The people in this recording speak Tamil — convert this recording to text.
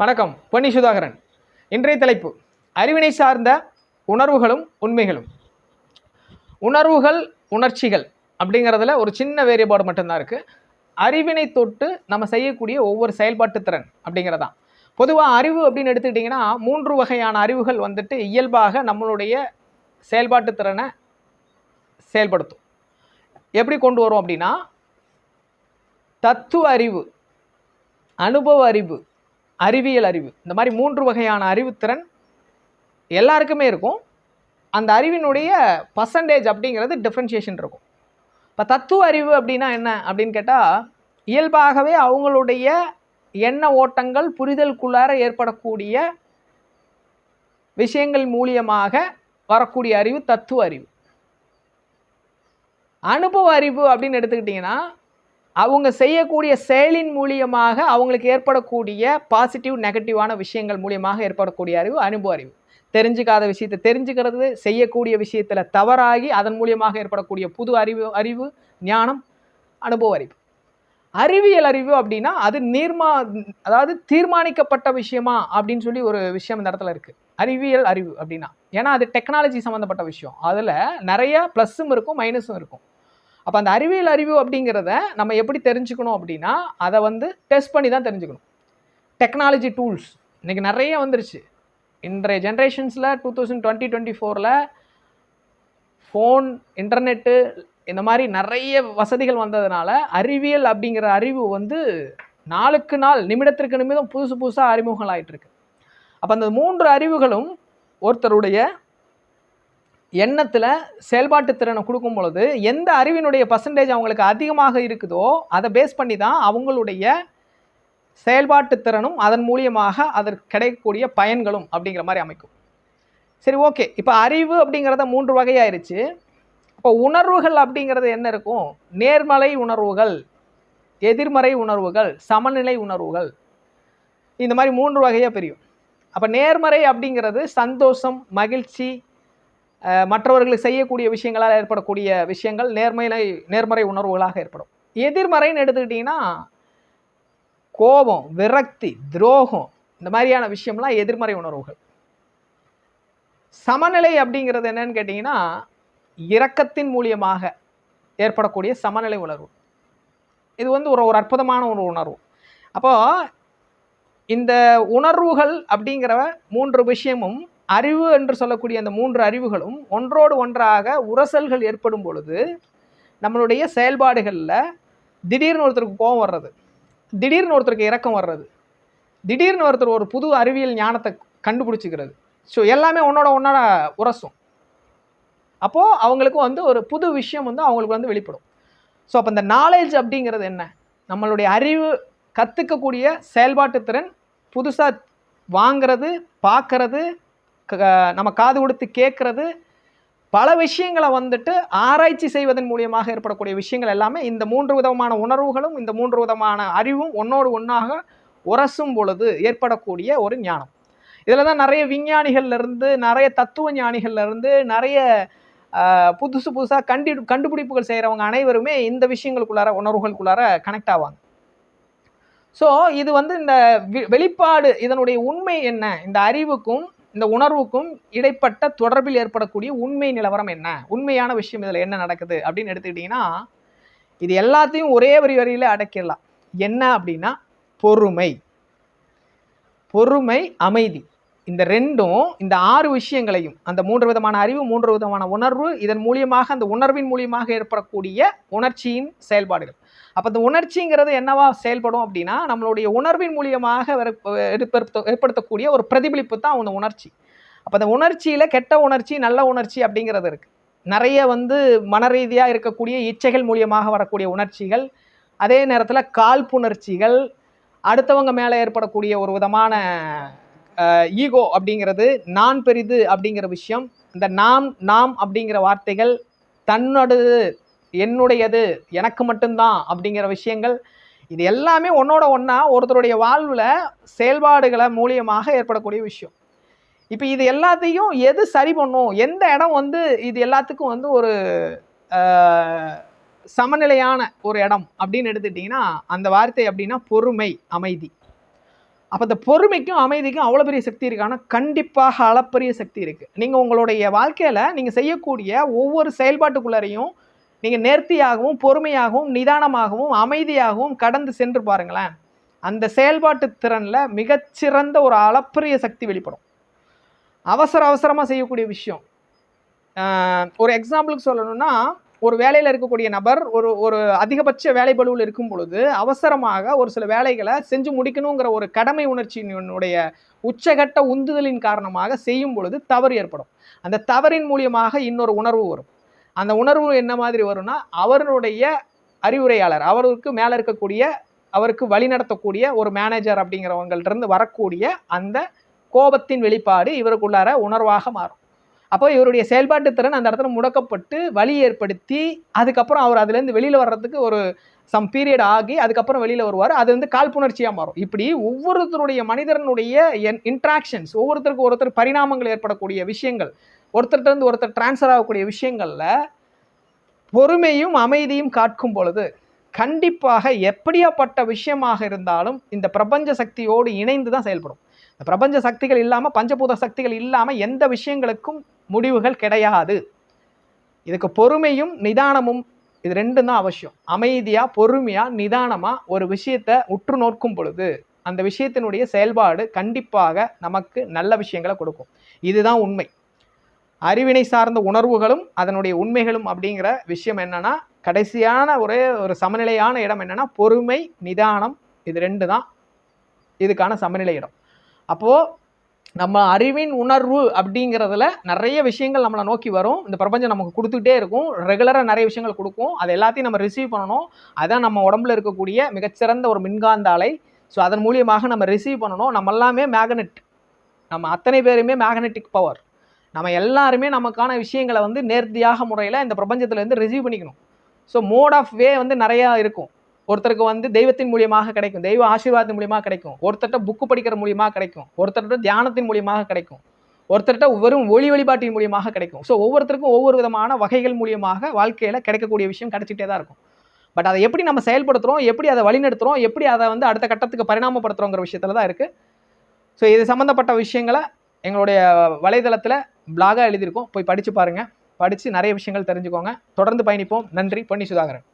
வணக்கம் பொன்னி சுதாகரன். இன்றைய தலைப்பு அறிவினை சார்ந்த உணர்வுகளும் உண்மைகளும். உணர்வுகள் உணர்ச்சிகள் அப்படிங்கிறதுல ஒரு சின்ன வேறுபாடு மட்டும்தான் இருக்குது அறிவினை தொட்டு நம்ம செய்யக்கூடிய ஒவ்வொரு செயல்பாட்டு திறன் அப்படிங்கிறதான். பொதுவாக அறிவு அப்படின்னு எடுத்துக்கிட்டிங்கன்னா மூன்று வகையான அறிவுகள் வந்துட்டு இயல்பாக நம்மளுடைய செயல்பாட்டு திறனை செயல்படுத்தும். எப்படி கொண்டு வரும் அப்படின்னா தத்துவ அறிவு அனுபவ அறிவு அறிவியல் அறிவு. இந்த மாதிரி மூன்று வகையான அறிவுத்திறன் எல்லாருக்குமே இருக்கும். அந்த அறிவினுடைய பர்சன்டேஜ் அப்படிங்கிறது டிஃப்ரென்ஷியேஷன் இருக்கும். இப்போ தத்துவ அறிவு அப்படின்னா என்ன அப்படின்னு கேட்டால் இயல்பாகவே அவங்களுடைய எண்ண ஓட்டங்கள் புரிதலுக்குள்ளார ஏற்படக்கூடிய விஷயங்கள் மூலியமாக வரக்கூடிய அறிவு தத்துவ அறிவு. அனுபவ அறிவு அப்படின்னு எடுத்துக்கிட்டிங்கன்னா அவங்க செய்யக்கூடிய செயலின் மூலியமாக அவங்களுக்கு ஏற்படக்கூடிய பாசிட்டிவ் நெகட்டிவான விஷயங்கள் மூலியமாக ஏற்படக்கூடிய அறிவு அனுபவ அறிவு. தெரிஞ்சுக்காத விஷயத்தை தெரிஞ்சுக்கிறது செய்யக்கூடிய விஷயத்தில் தவறாகி அதன் மூலியமாக ஏற்படக்கூடிய புது அறிவு அறிவு ஞானம் அனுபவ அறிவு. அறிவியல் அறிவு அப்படின்னா அது நீர்மா அதாவது தீர்மானிக்கப்பட்ட விஷயமா அப்படின்னு சொல்லி ஒரு விஷயம் இந்த இடத்துல இருக்குது அறிவியல் அறிவு அப்படின்னா. ஏன்னா அது டெக்னாலஜி சம்மந்தப்பட்ட விஷயம். அதில் நிறைய ப்ளஸ்ஸும் இருக்கும் மைனஸும் இருக்கும். அப்போ அந்த அறிவியல் அறிவு அப்படிங்கிறத நம்ம எப்படி தெரிஞ்சுக்கணும் அப்படின்னா அதை வந்து டெஸ்ட் பண்ணி தான் தெரிஞ்சுக்கணும். டெக்னாலஜி டூல்ஸ் இன்றைக்கி நிறைய வந்துருச்சு. இன்றைய ஜென்ரேஷன்ஸில் டூ தௌசண்ட் டுவெண்ட்டி டுவெண்ட்டி ஃபோரில் ஃபோன் இன்டர்நெட்டு இந்த மாதிரி நிறைய வசதிகள் வந்ததுனால அறிவியல் அப்படிங்கிற அறிவு வந்து நாளுக்கு நாள் நிமிடத்திற்கு நிமிடம் புதுசு புதுசாக அறிமுகங்கள் ஆகிட்டுருக்கு அப்போ அந்த மூன்று அறிவுகளும் ஒருத்தருடைய எண்ணத்தில் செயல்பாட்டு திறனை கொடுக்கும் பொழுது எந்த அறிவினுடைய பர்சன்டேஜ் அவங்களுக்கு அதிகமாக இருக்குதோ அதை பேஸ் பண்ணி தான் அவங்களுடைய செயல்பாட்டு திறனும் அதன் மூலியமாக அதற்கு கிடைக்கக்கூடிய பயன்களும் அப்படிங்கிற மாதிரி அமைக்கும். சரி ஓகே இப்போ அறிவு அப்படிங்கிறத மூன்று வகையாயிருச்சு. இப்போ உணர்வுகள் அப்படிங்கிறது என்ன இருக்கும்? நேர்மறை உணர்வுகள் எதிர்மறை உணர்வுகள் சமநிலை உணர்வுகள். இந்த மாதிரி மூன்று வகையாக பிரியும். அப்போ நேர்மறை அப்படிங்கிறது சந்தோஷம் மகிழ்ச்சி மற்றவர்களுக்கு செய்யக்கூடிய விஷயங்களால் ஏற்படக்கூடிய விஷயங்கள் நேர்மையில நேர்மறை உணர்வுகளாக ஏற்படும். எதிர்மறைன்னு எடுத்துக்கிட்டிங்கன்னா கோபம் விரக்தி துரோகம் இந்த மாதிரியான விஷயம்லாம் எதிர்மறை உணர்வுகள். சமநிலை அப்படிங்கிறது என்னன்னு கேட்டிங்கன்னா இரக்கத்தின் மூலியமாக ஏற்படக்கூடிய சமநிலை உணர்வு. இது வந்து ஒரு ஒரு அற்புதமான ஒரு உணர்வு. அப்போது இந்த உணர்வுகள் அப்படிங்கிற மூன்று விஷயமும் அறிவு என்று சொல்லக்கூடிய அந்த மூன்று அறிவுகளும் ஒன்றோடு ஒன்றாக உரசல்கள் ஏற்படும் பொழுது நம்மளுடைய செயல்பாடுகளில் திடீர்னு ஒருத்தருக்கு கோபம் வர்றது திடீர்னு ஒருத்தருக்கு இறக்கம் வர்றது திடீர்னு ஒருத்தர் ஒரு புது அறிவியல் ஞானத்தை கண்டுபிடிச்சிக்கிறது. ஸோ எல்லாமே உன்னோட உன்னோட உரசும். அப்போது அவங்களுக்கு வந்து ஒரு புது விஷயம் வந்து அவங்களுக்கு வந்து வெளிப்படும். ஸோ அப்போ இந்த நாலேஜ் அப்படிங்கிறது என்ன? நம்மளுடைய அறிவு கற்றுக்கக்கூடிய செயல்பாட்டு திறன் புதுசாக வாங்கிறது பார்க்கறது நம்ம காது கொடுத்து கேட்குறது பல விஷயங்களை வந்துட்டு ஆராய்ச்சி செய்வதன் மூலியமாக ஏற்படக்கூடிய விஷயங்கள் எல்லாமே இந்த மூன்று விதமான உணர்வுகளும் இந்த மூன்று விதமான அறிவும் ஒன்றோடு ஒன்றாக உரசும் பொழுது ஏற்படக்கூடிய ஒரு ஞானம். இதில் தான் நிறைய விஞ்ஞானிகள்லேருந்து நிறைய தத்துவ ஞானிகள்லேருந்து நிறைய புதுசு புதுசாக கண்டி கண்டுபிடிப்புகள் செய்கிறவங்க அனைவருமே இந்த விஷயங்களுக்குள்ளார உணர்வுகளுக்குள்ளார கனெக்ட் ஆவாங்க. ஸோ இது வந்து இந்த வெளிப்பாடு இதனுடைய உண்மை என்ன? இந்த அறிவுக்கும் இந்த உணர்வுக்கும் இடைப்பட்ட தொடர்பில் ஏற்படக்கூடிய உண்மை நிலவரம் என்ன? உண்மையான விஷயம் இதில் என்ன நடக்குது? அப்படின்னு எடுத்துக்கிட்டிங்கன்னா இது எல்லாத்தையும் ஒரே வரி வரியில் அடக்கிடலாம். என்ன அப்படின்னா பொறுமை. பொறுமை அமைதி. இந்த ரெண்டும் இந்த ஆறு விஷயங்களையும் அந்த மூன்று விதமான அறிவு மூன்று விதமான உணர்வு இதன் மூலியமாக அந்த உணர்வின் மூலியமாக ஏற்படக்கூடிய உணர்ச்சியின் செயல்பாடுகள். அப்போ அந்த உணர்ச்சிங்கிறது என்னவா செயல்படும் அப்படின்னா நம்மளுடைய உணர்வின் மூலியமாக ஏற்படுத்த ஏற்படுத்தக்கூடிய ஒரு பிரதிபலிப்பு தான் அந்த உணர்ச்சி. அப்போ அந்த உணர்ச்சியில் கெட்ட உணர்ச்சி நல்ல உணர்ச்சி அப்படிங்கிறது இருக்குது நிறைய வந்து மன ரீதியாக இருக்கக்கூடிய இச்சைகள் மூலியமாக வரக்கூடிய உணர்ச்சிகள் அதே நேரத்தில் காழ்ப்புணர்ச்சிகள் அடுத்தவங்க மேலே ஏற்படக்கூடிய ஒரு விதமான ஈகோ அப்படிங்கிறது நான் பெரிது அப்படிங்கிற விஷயம் இந்த நாம் நாம் அப்படிங்கிற வார்த்தைகள் தன்னோடது என்னுடையது எனக்கு மட்டும்தான் அப்படிங்கிற விஷயங்கள் இது எல்லாமே ஒன்றோட ஒன்றா ஒருத்தருடைய வாழ்வில் செயல்பாடுகளை மூலியமாக ஏற்படக்கூடிய விஷயம். இப்போ இது எல்லாத்தையும் எது சரி பண்ணும் எந்த இடம் வந்து இது எல்லாத்துக்கும் வந்து ஒரு சமநிலையான ஒரு இடம் அப்படின்னு எடுத்துக்கிட்டிங்கன்னா அந்த வார்த்தை அப்படின்னா பொறுமை அமைதி. அப்போ இந்த பொறுமைக்கும் அமைதிக்கும் அவ்வளோ பெரிய சக்தி இருக்கானா கண்டிப்பாக அளப்பரிய சக்தி இருக்குது நீங்கள் உங்களுடைய வாழ்க்கையில் நீங்கள் செய்யக்கூடிய ஒவ்வொரு செயல்பாட்டுக்குள்ளரையும் நீங்கள் நேர்த்தியாகவும் பொறுமையாகவும் நிதானமாகவும் அமைதியாகவும் கடந்து சென்று பாருங்களேன். அந்த செயல்பாட்டு திறனில் மிகச்சிறந்த ஒரு அளப்பரிய சக்தி வெளிப்படும். அவசர அவசரமாக செய்யக்கூடிய விஷயம். ஒரு எக்ஸாம்பிளுக்கு சொல்லணும்னா ஒரு வேலையில் இருக்கக்கூடிய நபர் ஒரு ஒரு அதிகபட்ச வேலை பளுவில் இருக்கும் பொழுது அவசரமாக ஒரு சில வேலைகளை செஞ்சு முடிக்கணுங்கிற ஒரு கடமை உணர்ச்சியினுடைய உச்சகட்ட உந்துதலின் காரணமாக செய்யும் பொழுது தவறு ஏற்படும். அந்த தவறின் மூலியமாக இன்னொரு உணர்வு வரும். அந்த உணர்வு என்ன மாதிரி வரும்னா அவருடைய அறிவுரையாளர் அவருக்கு மேலே இருக்கக்கூடிய அவருக்கு வழிநடத்தக்கூடிய ஒரு மேனேஜர் அப்படிங்கிறவங்கள்ட்ட இருந்து வரக்கூடிய அந்த கோபத்தின் வெளிப்பாடு இவருக்குள்ளார உணர்வாக மாறும். அப்போ இவருடைய செயல்பாட்டு திறன் அந்த இடத்துல முடக்கப்பட்டு வழி ஏற்படுத்தி அதுக்கப்புறம் அவர் அதுலேருந்து வெளியில் வர்றதுக்கு ஒரு சம் பீரியட் ஆகி அதுக்கப்புறம் வெளியில் வருவார். அது வந்து காழ்ப்புணர்ச்சியாக மாறும். இப்படி ஒவ்வொருத்தருடைய மனிதனுடைய இன்ட்ராக்ஷன்ஸ் ஒவ்வொருத்தருக்கு ஒருத்தர் பரிணாமங்கள் ஏற்படக்கூடிய விஷயங்கள் ஒருத்தர்கிட்ட இருந்து ஒருத்தர் டிரான்ஸ்ஃபர் ஆகக்கூடிய விஷயங்களில் பொறுமையும் அமைதியும் காட்கும் பொழுது கண்டிப்பாக எப்படியாப்பட்ட விஷயமாக இருந்தாலும் இந்த பிரபஞ்ச சக்தியோடு இணைந்து தான் செயல்படும். இந்த பிரபஞ்ச சக்திகள் இல்லாமல் பஞ்சபூத சக்திகள் இல்லாமல் எந்த விஷயங்களுக்கும் முடிவுகள் கிடையாது. இதுக்கு பொறுமையும் நிதானமும் இது ரெண்டும் தான் அவசியம். அமைதியாக பொறுமையாக நிதானமாக ஒரு விஷயத்தை உற்று நோக்கும் பொழுது அந்த விஷயத்தினுடைய செயல்பாடு கண்டிப்பாக நமக்கு நல்ல விஷயங்களை கொடுக்கும். இதுதான் உண்மை. அறிவினை சார்ந்த உணர்வுகளும் அதனுடைய உண்மைகளும் அப்படிங்கிற விஷயம் என்னன்னா கடைசியான ஒரே ஒரு சமநிலையான இடம் என்னன்னா பொறுமை நிதானம் இது ரெண்டு தான். இதுக்கான சமநிலை இடம். அப்போது நம்ம அறிவின் உணர்வு அப்படிங்கிறதுல நிறைய விஷயங்கள் நம்மளை நோக்கி வரும். இந்த பிரபஞ்சம் நமக்கு கொடுத்துக்கிட்டே இருக்கும். ரெகுலராக நிறைய விஷயங்கள் கொடுக்கும். அது எல்லாத்தையும் நம்ம ரிசீவ் பண்ணணும். அதான் நம்ம உடம்புல இருக்கக்கூடிய மிகச்சிறந்த ஒரு மின்காந்த அலை. ஸோ அதன் மூலியமாக நம்ம ரிசீவ் பண்ணணும். நம்ம எல்லாமே மேக்னெட் நம்ம அத்தனை பேருமே மேக்னெட்டிக் பவர் நம்ம எல்லாருமே நமக்கான விஷயங்களை வந்து நேர்த்தியாக முறையில் இந்த பிரபஞ்சத்துலேருந்து ரிசீவ் பண்ணிக்கணும். ஸோ மோட் ஆஃப் வே வந்து நிறையா இருக்கும். ஒருத்தருக்கு வந்து தெய்வத்தின் மூலியமாக கிடைக்கும். தெய்வ ஆசீர்வாதத்தின் மூலியமாக கிடைக்கும். ஒருத்தர்கிட்ட புக்கு படிக்கிற மூலியமாக கிடைக்கும். ஒருத்தர்கிட்ட தியானத்தின் மூலியமாக கிடைக்கும். ஒருத்தர்கிட்ட வெறும் ஒளி வழிபாட்டின் மூலியமாக கிடைக்கும். ஸோ ஒவ்வொருத்தருக்கும் ஒவ்வொரு விதமான வகைகள் மூலியமாக வாழ்க்கையில் கிடைக்கக்கூடிய விஷயம் கிடைச்சிட்டே தான் இருக்கும். பட் அதை எப்படி நம்ம செயல்படுத்துகிறோம் எப்படி அதை வழிநடத்துகிறோம் எப்படி அதை வந்து அடுத்த கட்டத்துக்கு பரிணாமப்படுத்துகிறோங்கிற விஷயத்தில் தான் இருக்குது ஸோ இது சம்மந்தப்பட்ட விஷயங்களை எங்களுடைய வலைதளத்தில் பிளாகாக எழுதியிருக்கோம். போய் படித்து பாருங்கள் படித்து நிறைய விஷயங்கள் தெரிஞ்சுக்கோங்க. தொடர்ந்து பயணிப்போம். நன்றி. பொன்னி சுதாகரன்